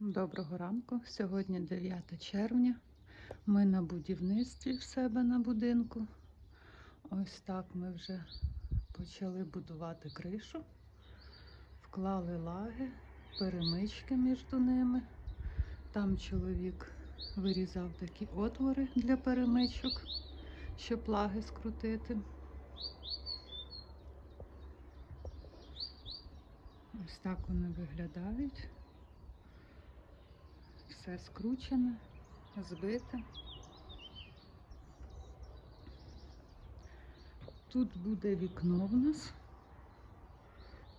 Доброго ранку. Сьогодні 9 червня. Ми на будівництві в себе на будинку. Ось так ми вже почали будувати кришу, вклали лаги, перемички між ними. Там чоловік вирізав такі отвори для перемичок, щоб лаги скрутити. Ось так вони виглядають. Все скручене, збите. Тут буде вікно в нас.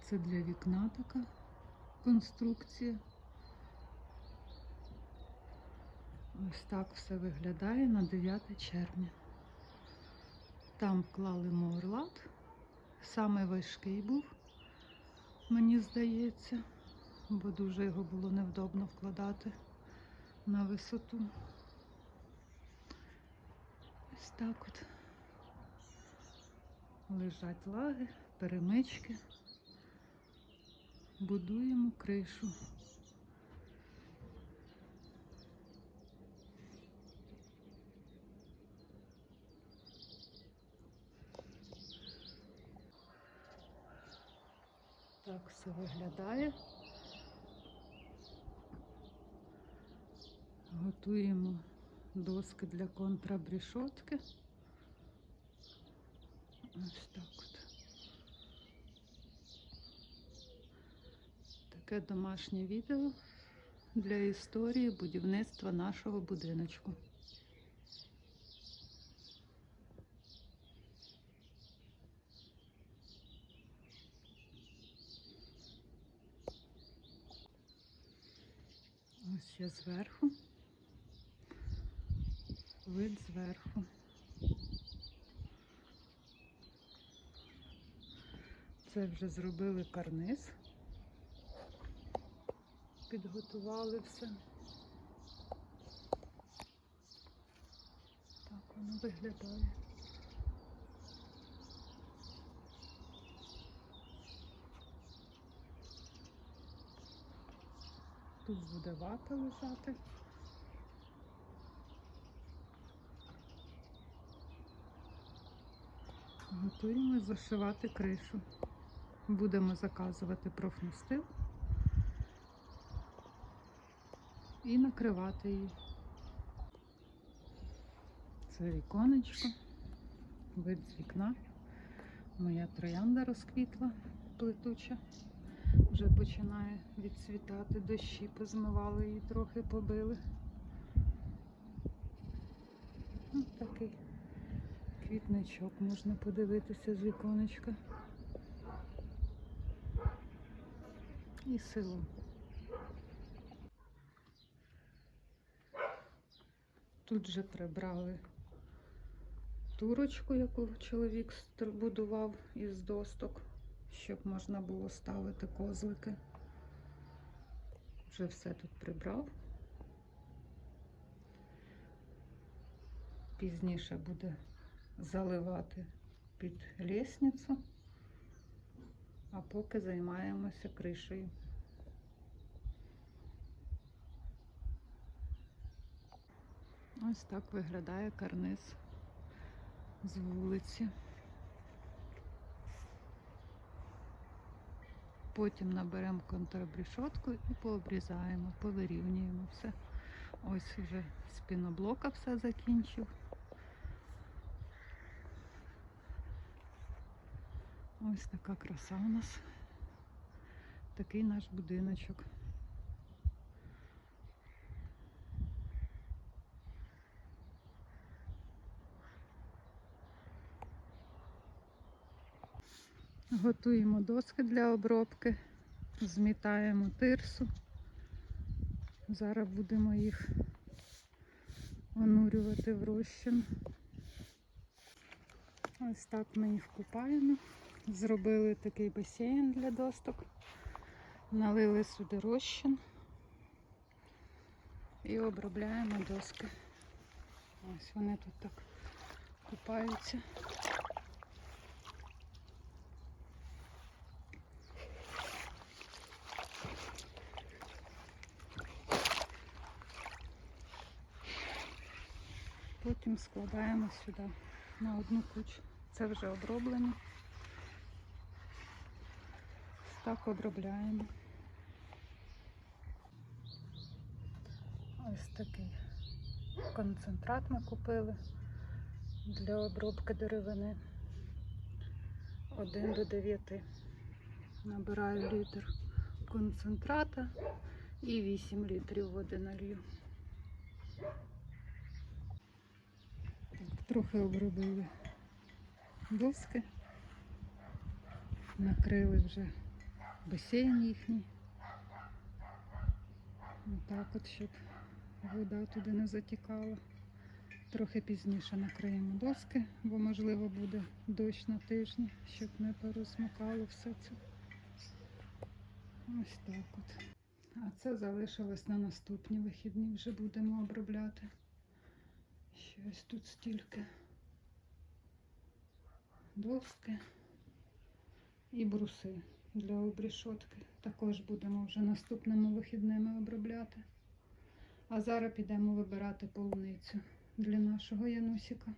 Це для вікна така конструкція. Ось так все виглядає на 9 червня. Там вклали мурлат. Саме важкий був, мені здається, бо дуже його було невдобно вкладати на висоту. Ось так от лежать лаги, перемички. Будуємо кришу. Так все виглядає. Готуємо доски для контрабрішотки. Ось так от. Таке домашнє відео для історії будівництва нашого будиночку. Ось я зверху. Вид зверху. Це вже зробили карниз. Підготували все. Так воно виглядає. Тут буде вата лежати. Готуємо зашивати кришу. Будемо заказувати профнастил і накривати її. Це віконечко, вид з вікна. Моя троянда розквітла плетуча. Вже починає відцвітати, дощі позмивали її, трохи побили. Ось такий квітничок можна подивитися з віконечка. І село. Тут же прибрали турочку, яку чоловік будував із досток, щоб можна було ставити козлики. Вже все тут прибрав. Пізніше буде заливати під лісницю, а поки займаємося кришею. Ось так виглядає карниз з вулиці. Потім наберемо контрабрішотку і пообрізаємо, повирівнюємо все. Ось вже з піноблока все закінчив. Ось така краса у нас. Такий наш будиночок. Готуємо доски для обробки, змітаємо тирсу. Зараз будемо їх онурювати в розчин. Ось так ми їх купаємо. Зробили такий басейн для досток, налили сюди розчин і обробляємо доски. Ось вони тут так купаються. Потім складаємо сюди на одну кучу. Це вже оброблено. Так обробляємо. Ось такий концентрат ми купили для обробки деревини. 1 до 9. Набираю літр концентрата і 8 літрів води налью. Трохи обробили доски, накрили вже басейн їхній. Отак от, щоб вода туди не затікала. Трохи пізніше накриємо доски, бо можливо буде дощ на тижні, щоб не порозмокало все це. Ось так от. А це залишилось на наступні вихідні, вже будемо обробляти. Щось тут стільки доски і бруси для обрішотки. Також будемо вже наступними вихідними обробляти. А зараз підемо вибирати полуницю для нашого Янусіка.